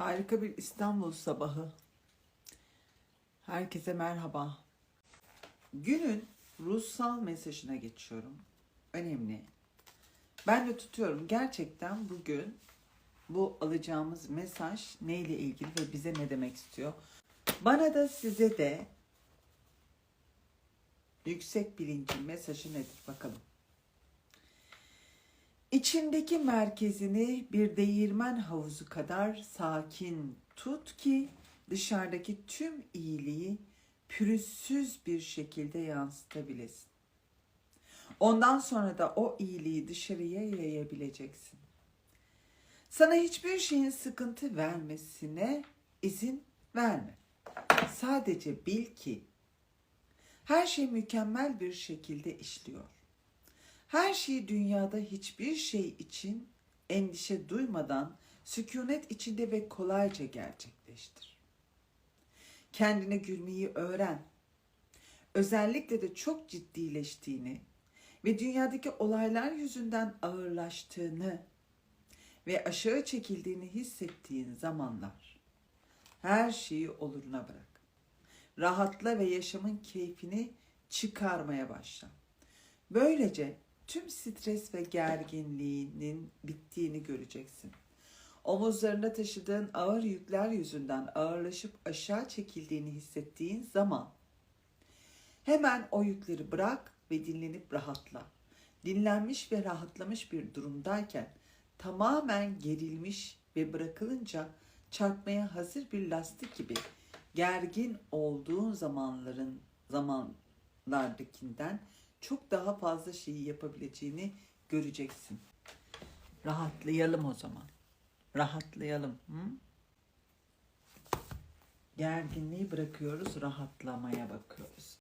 Harika bir İstanbul sabahı. Herkese merhaba. Günün ruhsal mesajına geçiyorum. Önemli. Ben de tutuyorum. Gerçekten bugün bu alacağımız mesaj neyle ilgili ve bize ne demek istiyor? Bana da size de yüksek bilincin mesajı nedir bakalım. İçindeki merkezini bir değirmen havuzu kadar sakin tut ki dışarıdaki tüm iyiliği pürüzsüz bir şekilde yansıtabilesin. Ondan sonra da o iyiliği dışarıya yayabileceksin. Sana hiçbir şeyin sıkıntı vermesine izin verme. Sadece bil ki her şey mükemmel bir şekilde işliyor. Her şeyi dünyada hiçbir şey için endişe duymadan sükunet içinde ve kolayca gerçekleştir. Kendine gülmeyi öğren. Özellikle de çok ciddileştiğini ve dünyadaki olaylar yüzünden ağırlaştığını ve aşağı çekildiğini hissettiğin zamanlar her şeyi oluruna bırak. Rahatla ve yaşamın keyfini çıkarmaya başla. Böylece tüm stres ve gerginliğinin bittiğini göreceksin. Omuzlarında taşıdığın ağır yükler yüzünden ağırlaşıp aşağı çekildiğini hissettiğin zaman hemen o yükleri bırak ve dinlenip rahatla. Dinlenmiş ve rahatlamış bir durumdayken tamamen gerilmiş ve bırakılınca çarpmaya hazır bir lastik gibi gergin olduğun zamanların zamanlardakinden çok daha fazla şeyi yapabileceğini göreceksin. Rahatlayalım o zaman. Rahatlayalım. Hı? Gerginliği bırakıyoruz, rahatlamaya bakıyoruz.